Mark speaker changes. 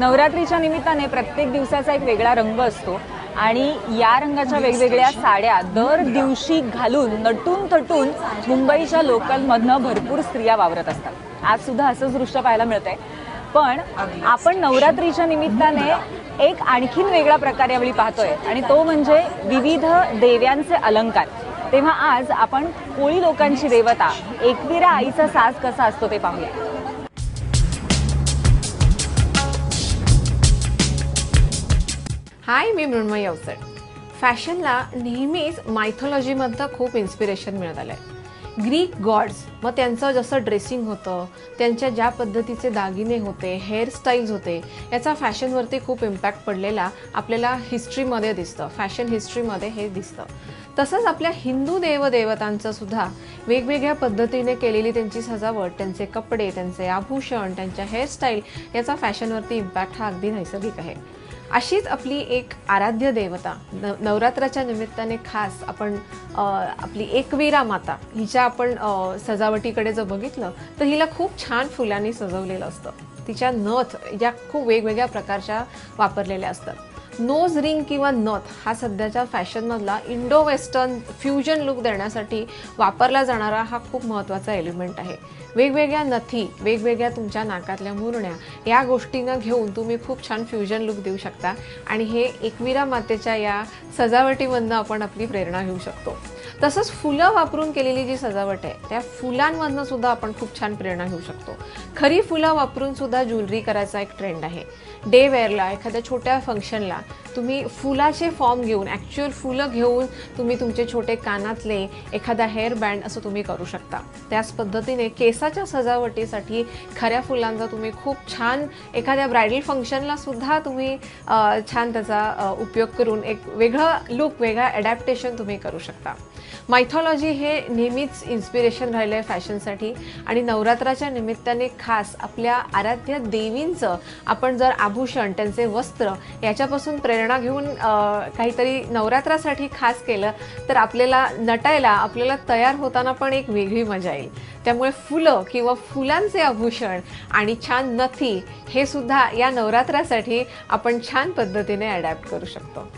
Speaker 1: नवरात्रीच्या निमित्ताने प्रत्येक दिवसाचा एक वेगळा रंग असतो आणि या रंगाच्या वेगवेगळ्या साड्या दर दिवशी घालून नटून थटून मुंबईच्या लोकलमधनं भरपूर स्त्रिया वावरत असतात. आज सुद्धा असंच दृश्य पाहायला मिळतंय. पण आपण नवरात्रीच्या निमित्ताने एक आणखीन वेगळा प्रकार यावेळी पाहतोय आणि तो म्हणजे विविध देव्यांचे अलंकार. तेव्हा आज आपण कोळी लोकांची देवता एकविरा आईचा साज कसा असतो ते पाहूया.
Speaker 2: हाय मी मृण्मयी अवसर. फॅशनला नेहमीच मायथॉलॉजीमधलं खूप इन्स्पिरेशन मिळत आलं आहे ग्रीक गॉड्स मग त्यांचं जसं ड्रेसिंग होतं त्यांच्या ज्या पद्धतीचे दागिने होते हेअरस्टाईल्स होते याचा फॅशनवरती खूप इम्पॅक्ट पडलेला आपल्याला हिस्ट्रीमध्ये दिसतं. फॅशन हिस्ट्रीमध्ये हे दिसतं. तसंच आपल्या हिंदू देवदेवतांचं सुद्धा वेगवेगळ्या पद्धतीने केलेली त्यांची सजावट त्यांचे कपडे त्यांचे आभूषण त्यांच्या हेअरस्टाईल याचा फॅशनवरती इम्पॅक्ट हा अगदी नैसर्गिक आहे. अशीच आपली एक आराध्य देवता न नवरात्राच्या निमित्ताने खास आपण आपली एकवीरा माता हिच्या आपण सजावटीकडे जर बघितलं तर हिला खूप छान फुलांनी सजवलेलं असतं. तिच्या नथ या खूप वेगवेगळ्या प्रकारच्या वापरलेल्या असतात. नोज रिंग किंवा नथ हा सध्याच्या फॅशनमधला इंडो वेस्टर्न फ्युजन लुक देण्यासाठी वापरला जाणारा हा खूप महत्त्वाचा एलिमेंट आहे. वेगवेगळ्या नथी वेगवेगळ्या तुमच्या नाकातल्या मुरण्या या गोष्टींना घेऊन तुम्ही खूप छान फ्युजन लुक देऊ शकता. आणि हे एकविरा मातेच्या या सजावटीमधनं आपण आपली प्रेरणा घेऊ शकतो. तसंच फुलं वापरून केलेली जी सजावट आहे त्या फुलांमधनं सुद्धा आपण खूप छान प्रेरणा घेऊ शकतो. खरी फुलं वापरून सुद्धा ज्वेलरी करायचा एक ट्रेंड आहे. डे वेअरला एखाद्या छोट्या फंक्शनला तुम्ही फुलाचे फॉर्म घेऊन ॲक्च्युअल फुलं घेऊन तुम्ही तुमचे छोटे कानातले एखादा हेअर बँड असं तुम्ही करू शकता. त्याच पद्धतीने केसाच्या सजावटीसाठी खऱ्या फुलांचा तुम्ही खूप छान एखाद्या ब्रायडल फंक्शनला सुद्धा तुम्ही छान त्याचा उपयोग करून एक वेगळं लुक वेगळा ॲडॅप्टेशन तुम्ही करू शकता. मायथॉलॉजी हे नेहमीच इन्स्पिरेशन राहिलं आहे फॅशनसाठी आणि नवरात्राच्या निमित्ताने खास आपल्या आराध्य देवींचं आपण जर आभूषण त्यांचे वस्त्र याच्यापासून प्रेरणा घेऊन काहीतरी नवरात्रासाठी खास केलं तर आपल्याला नटायला आपल्याला तयार होताना पण एक वेगळी मजा येईल. त्यामुळे फुलं किंवा फुलांचे आभूषण आणि छान नथी हे सुद्धा या नवरात्रासाठी आपण छान पद्धतीने अडॅप्ट करू शकतो.